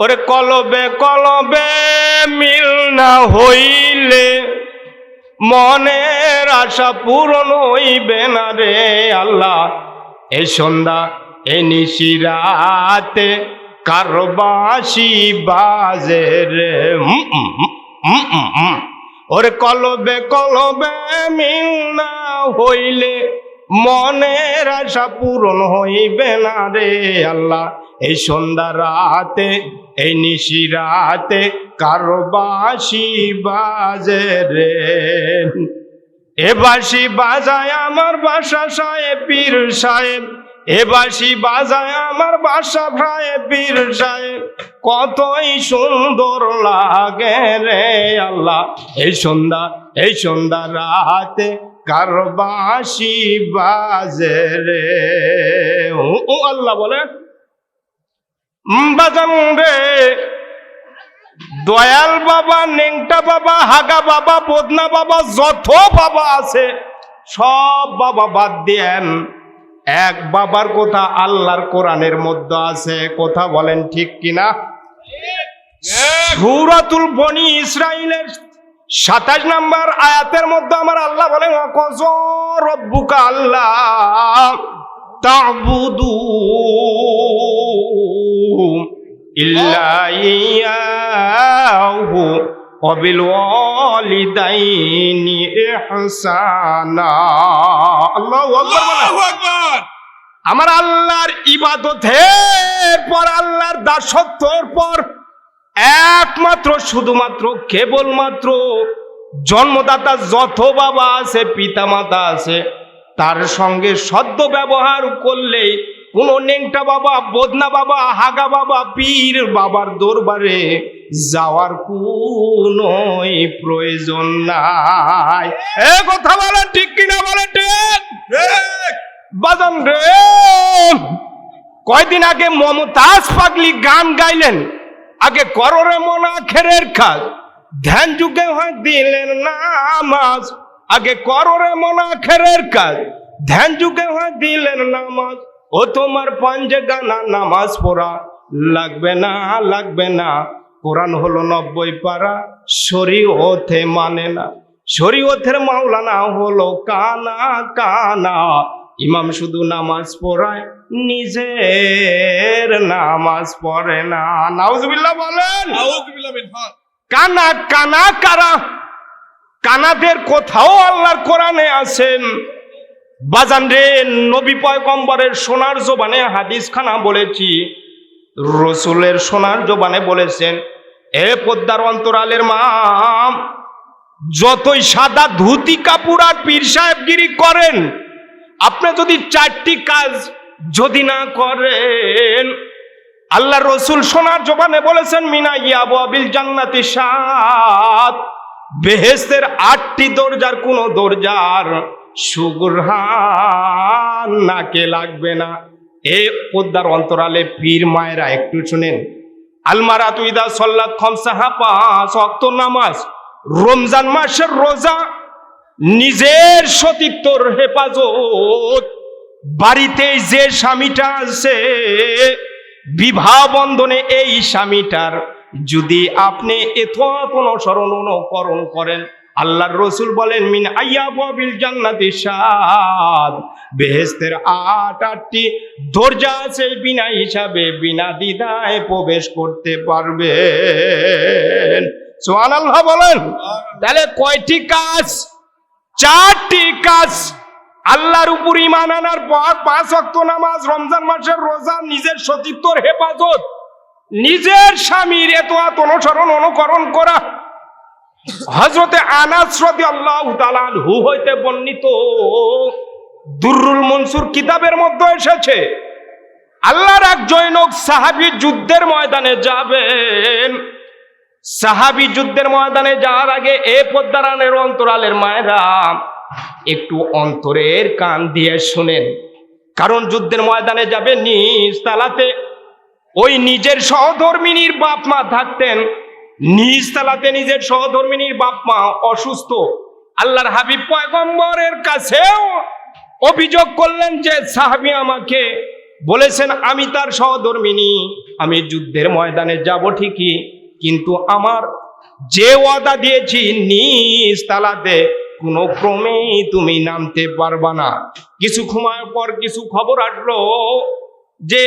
ওরে কলবে কলবে মিল না হইলে মনের আশা পূরণ হইবে না রে আল্লাহ। এই সন্ধ্যা, এই নিশিরাতে কারবাসি বাজে রে। ওরে কলবে কলবে মিল না হইলে মনের আশা পূরণ হইবে না রে আল্লাহ। এই সন্ধ্যা রাতে এই নিশি রাতে কারবাসি বাজে রে। এ বাসি বাজায় আমার বাসা সাহেব, পীর সাহেব। এ বাসি বাজায় আমার বাসা সাহেব পীর সাহেব। কতই সুন্দর লাগে রে আল্লাহ। এই সন্ধ্যা এই সন্ধ্যা রাতে কারবাসি বাজে রে। ও আল্লাহ বলে উম, দয়াল বাবা নেংটা বাবা হাগা বাবা বদনা বাবা যত বাবা আছে সব বাবা বাদ দেন। এক বাবার কথা আল্লাহর কোরআনের মধ্যে আছে কথা বলেন ঠিক কিনা? সুরাতুল বনি ইসরাইলের সাতাশ নাম্বার আয়াতের মধ্যে আমার আল্লাহ বলেন অকজ রব্বুকা আল্লাহ। আকবার আমার আল্লাহর ইবাদতের পর আল্লাহর দাসত্বর পর একমাত্র শুধুমাত্র কেবলমাত্র জন্মদাতা যত বাবা আছে পিতা মাতা আছে তার সঙ্গে সদ্য ব্যবহার করলে কোন নেংটা বাবা, বদনা বাবা, হাগা বাবা, পীর বাবার দরবারে যাওয়ার কোনই প্রয়োজন নাই। এ কথা বলেন ঠিক কিনা বলেন ঠিক? বাজান রে, কয়দিন আগে মমতাজ পাগলি গান গাইলেন, আগে কররে মনা খেরের খাল, ধ্যান যুগে হয় দিলেন নামাজ। আগে কররে মনা খেরের কাজ। ধ্যান যুগে হয় দিলেন নামাজ। ও তোমার পাঞ্জে গানা নামাজ পড়া। লাগবে না লাগবে না। কোরআন হলো নব্বই পারা। শরীয়তে মানে না। শরীয়তের মাওলানা হলো কানা কানা। ইমাম শুধু নামাজ পড়ায় নিজের নামাজ পড়ে না। নাউজুবিল্লাহ বলেন। কানা কানা কারা? কানাদের কোথাও আল্লাহর কোরআনে আছেন। বাজান রে, নবী পয়গম্বরের সোনার জোবানে হাদিস খানা বলেছি। রসুলের সোনার জোবানে বলেছেন, এ পদ্মার অন্তরালের মাম, যতই সাদা ধুতি কাপড় আর পীর সাহেবগিরি করেন, আপনি যদি চারটি কাজ যদি না করেন, আল্লাহ রসুল সোনার জোবানে বলেছেন, মিনা ইয়াবু আবিল জান্নাতি সাত। বেহেস্তের আটটি দরজার কোন দরজার সুগুরহান নাকে লাগবে না। এ পদ্মার অন্তরালে পীর মায়েরা একটু শুনেন। আলমারা তুইদা সল্লাত খমসাহা পাঁচ নামাজ, রমজান মাসের রোজা, নিজের সতীত্বর হেফাজত, বাড়িতে যে স্বামীটা আছে, বিবাহ বন্ধনে এই স্বামীটার যদি আপনি এত অনুকরণ করেন, আল্লাহর রসুল বলেন, মিন জান্নাতি সাদ বেহেস্তের আট, আটটি দরজা আছে, বিনা হিসাবে, বিনা দ্বিধায় প্রবেশ করতে পারবেন। বলেন। তাহলে কয়টি কাজ? চারটি কাজ। আল্লাহর উপর ইমান আনার পর পাঁচ অক্ত নামাজ, রমজান মাসের রোজা, নিজের সতীত্বর হেফাজত। নিজের স্বামীর এত আত অনুসরণ অনুকরণ করা। হজরতে আনাস রদি আল্লাহ হু হইতে বর্ণিত। দুরুল মনসুর কিতাবের মধ্যে এসেছে, আল্লাহর এক জৈনক সাহাবি যুদ্ধের ময়দানে যাবেন। সাহাবি যুদ্ধের ময়দানে যাওয়ার আগে এ পদ্মারানের অন্তরালের মায়েরা একটু অন্তরের কান দিয়ে শুনেন, কারণ যুদ্ধের ময়দানে যাবে নিজ তালাতে। ওই নিজের সহধর্মিনীর বাপ মা থাকতেন। নিজ তালাতে নিজের সহধর্মিনীর বাপ মা অসুস্থ। আল্লাহর হাবিব পয়গম্বরের কাছেও অভিযোগ করলেন যে, সাহাবি আমাকে বলেছেন, আমি তার সহধর্মিনী, আমি যুদ্ধের ময়দানে যাব ঠিকই, কিন্তু আমার যে ওয়াদা দিয়েছি, নিজ তালাতে কোনো ক্রমেই তুমি নামতে পারবা না। কিছু সময় পর কিছু খবর আসলো যে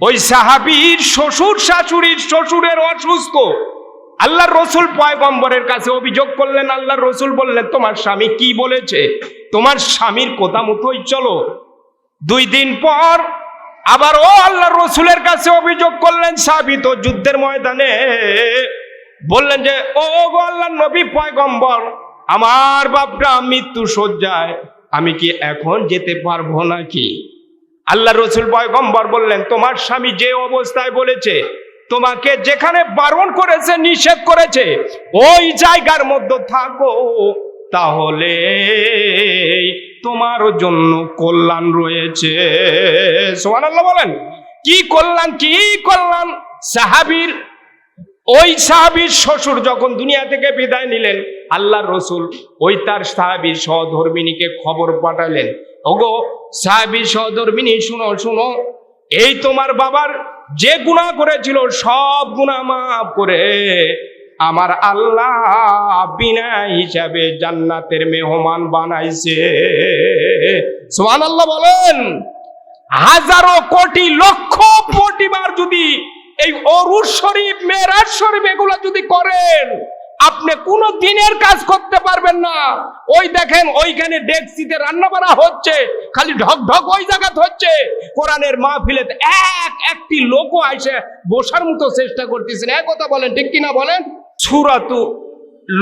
ওই সাহাবির শ্বশুর শাশুড়ির শ্বশুরের অসুস্থ। আল্লাহর রসুল পয়গম্বরের কাছে অভিযোগ করলেন, আল্লাহর রসুল বললেন, তোমার স্বামী কি বলেছে? তোমার স্বামীর কথা মতোই চলো। দুই দিন পর আবার ও আল্লাহর রসুলের কাছে অভিযোগ করলেন, সাবিত যুদ্ধের ময়দানে। বললেন যে, ও গো আল্লাহর নবী পয়গম্বর, আমার বাপরা মৃত্যু সজ্জায় আমি কি এখন যেতে পারব নাকি? আল্লাহ রসুল পয়গম্বর বললেন, তোমার স্বামী যে অবস্থায় বলেছে, তোমাকে যেখানে বারণ করেছে, নিষেধ করেছে, ওই জায়গার মধ্যে থাকো। তাহলে তোমার জন্য কল্যাণ রয়েছে। সোহান আল্লাহ বলেন। কি কল্যাণ কি কল্যাণ? সাহাবির, ওই সাহাবীর শ্বশুর যখন দুনিয়া থেকে বিদায় নিলেন, আল্লাহর রসুল ওই তার সাহাবীর সহধর্মিনীকে খবর পাঠালেন। ওগো সাহাবীর সহধর্মিনী শুনো শুনো। এই তোমার বাবার যে গুনাহ করেছিল, সব গুনাহ মাফ করে আমার আল্লাহ বিনা হিসাবে জান্নাতের মেহমান বানাইছে। সোহান আল্লাহ বলেন, হাজারো কোটি, লক্ষ কোটি বার যদি এই অরুষ শরীফ মেরাজ শরীফ এগুলো যদি করেন আপনি কোনো দিনের কাজ করতে পারবেন না। ওই দেখেন ওইখানে ডেক্সিতে রান্না বাড়া হচ্ছে, খালি ঢক ঢক ওই জায়গাতে হচ্ছে কোরআনের মাহফিলেতে এক একটি লোকও আইসে বসার মতো চেষ্টা করতেছেন এক কথা বলেন, ঠিক কিনা বলেন? সুরাতু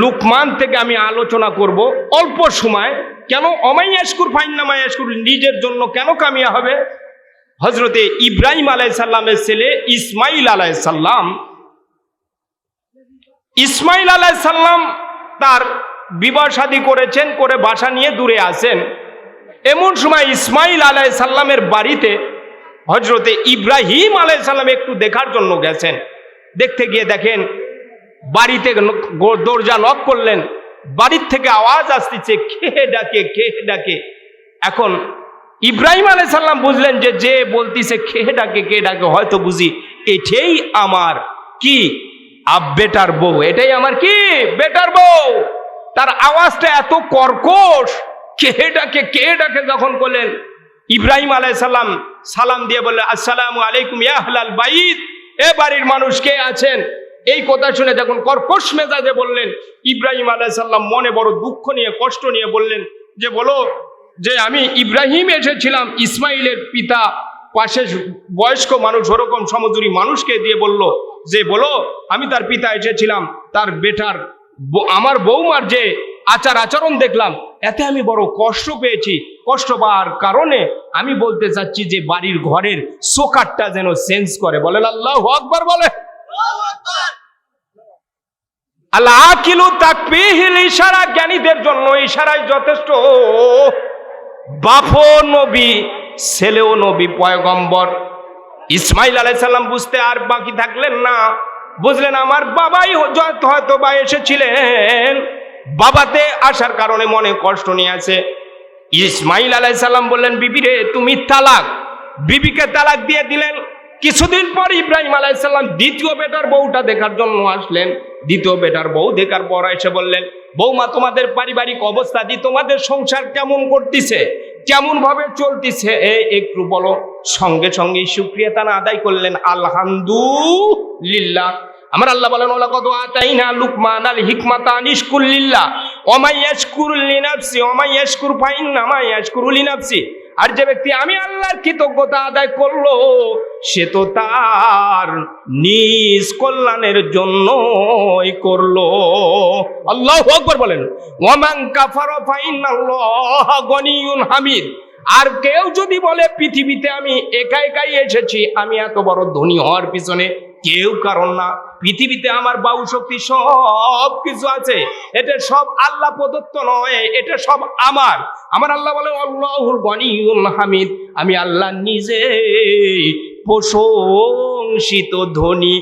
লুকমান থেকে আমি আলোচনা করব অল্প সময়। কেন? অমাইয়াসকুর ফাইন্নামাইয়াসকুর নিজের জন্য কেন কামিয়া হবে? হজরতে ইব্রাহিম আলাই সাল্লামের ছেলে ইসমাইল আলাই সাল্লাম ইসমাইল আলাই সাল্লাম তার বিবাহ শাদী করেছেন, করে বাসা নিয়ে দূরে আছেন। এমন সময় ইসমাইল আলাই সাল্লামের বাড়িতে হজরতে ইব্রাহিম আলাই সাল্লাম একটু দেখার জন্য গেছেন। দেখতে গিয়ে দেখেন বাড়িতে দরজা নক করলেন। বাড়ির থেকে আওয়াজ আসতেছে, কে ডাকে কে ডাকে? এখন ইব্রাহিম আলাই সাল্লাম বুঝলেন যে যে বলতিছে, কে ডাকে কে ডাকে হয়তো বুঝি, এটাই আমার, কি আব বেটার বউ। এটাই আমার কি? বেটার বউ। তার আওয়াজটা এত কর্কশ। কে ডাকে কে ডাকে যখন বললেন ইব্রাহিম আলাই সাল্লাম সালাম দিয়ে বললেন, আসসালামু আলাইকুম ইয়া আহলাল বাইত। এ বাড়ির মানুষ কে আছেন? এই কথা শুনে যখন কর্কশ মেজাজে বললেন, ইব্রাহিম আলাই সাল্লাম মনে বড় দুঃখ নিয়ে, কষ্ট নিয়ে বললেন যে, বলো যে, আমি ইব্রাহিম এসেছিলাম ইসমাইলের পিতা পাশে বয়স্ক মানুষ, ওরকম সমজুরি মানুষকে দিয়ে বলল যে, বলো, আমি তার পিতা এসেছিলাম, তার বেটার আমার বৌমার যে আচার আচরণ দেখলাম, এতে আমি বড় কষ্ট পেয়েছি। কষ্ট পাওয়ার কারণে আমি বলতে চাচ্ছি যে, বাড়ির ঘরের সোকারটা যেন চেঞ্জ করে। বলেন, আল্লাহ আকবার বলে। আল্লাহ তাকবিহিল ইশারা জ্ঞানীদের জন্য ইশারাই যথেষ্ট। বাপও নবী ছেলেও নবী পয়গম্বর। ইসমাইল আলাইসাল্লাম বুঝতে আর বাকি থাকলেন না। বুঝলেন আমার বাবাই হয়তো বা এসেছিলেন। বাবাতে আসার কারণে মনে কষ্ট নিয়ে আছে। ইসমাইল আলাইসাল্লাম বললেন, বিবি রে, তুমি তালাক। বিবিকে তালাক দিয়ে দিলেন। কিছুদিন পর ইব্রাহিম আলাইসাল্লাম দ্বিতীয় বেটার বউটা দেখার জন্য আসলেন। দ্বিতীয় বেটার বউ দেখার পর এসে বললেন বৌমা তোমাদের পারিবারিক অবস্থা দি, তোমাদের সংসার কেমন করতেছে? কেমন ভাবে চলতেছে একটু বলো, সঙ্গে সঙ্গে সুক্রিয়তা না আদায় করলেন, আলহামদুলিল্লাহ। আমার আল্লাহ বলেন ওলা কত আতাই না লুকমান আল হিকমাতা আনিশকুল্লিল্লাহ অমাইয়াশকুরুল লিনাফসি অমাইয়াশকুর ফাইন নামাইয়াশকুরুল লিনাফসি। আর যে ব্যক্তি আমি আল্লাহর কৃতজ্ঞতা আদায় করল, সে তো তার নিজ কল্যাণের জন্যই করল। আল্লাহ আকবর বলেন, ওয়ামান কাফার ফাইনাল্লাহ গনিউন হামিদ। আর কেউ যদি বলে, পৃথিবীতে আমি একা একাই এসেছি, আমি এত বড় ধনী হওয়ার পিছনে কেউ কারণ না। পৃথিবীতে আমার বাউ শক্তি সব কিছু আছে। এটা সব আল্লাহ প্রদত্ত নয়, এটা সব আমার। আমার আল্লাহ বলে, আল্লাহুল গনিউল হামিদ। আমি আল্লাহ নিজে প্রশংসিত ধনী।